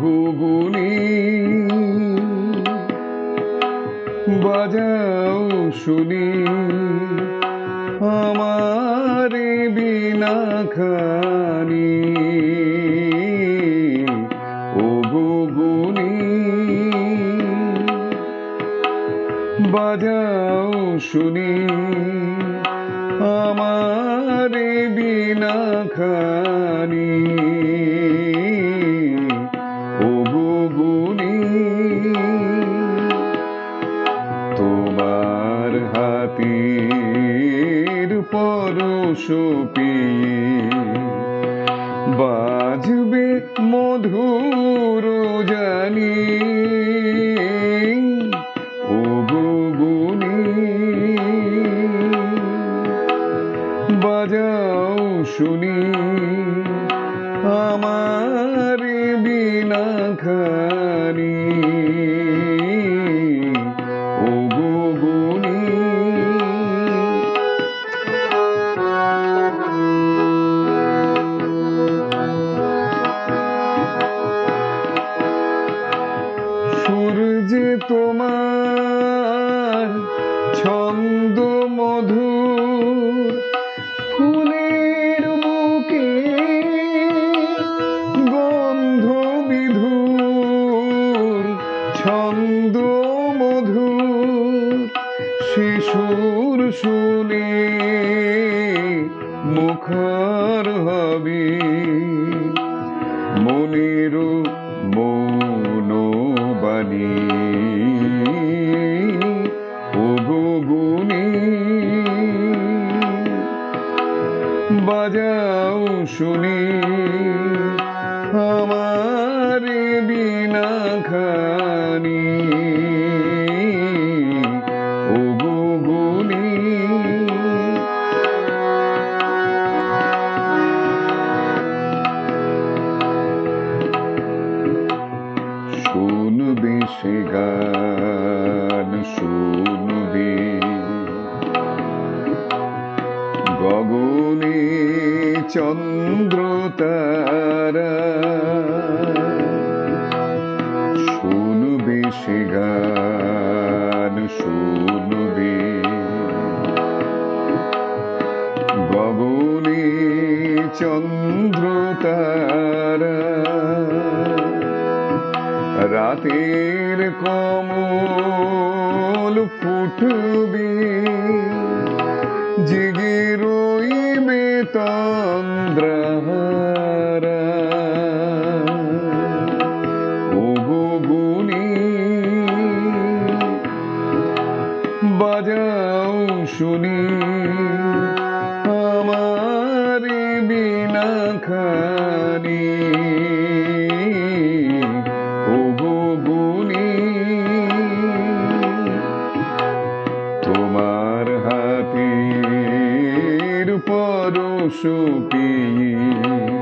ঘুগুনি বাজাও শুনি আমার বিনা খানি। ও গুগুনি বাজাও শুনি আমার বিনা খানি। পেয়ে বাজবে মধুর জানি। ও গুগুনি বাজাও শুনি। আমার শিশুর শুনে মুখর হবে। মনের মৌন বাণী ও বাজাও শুনি। গগনে চন্দ্র তারা। শুনবে সে গান শুনবে। গগনে চন্দ্র তারা। রাতের কমল ফুটবে न्द्रः सुखी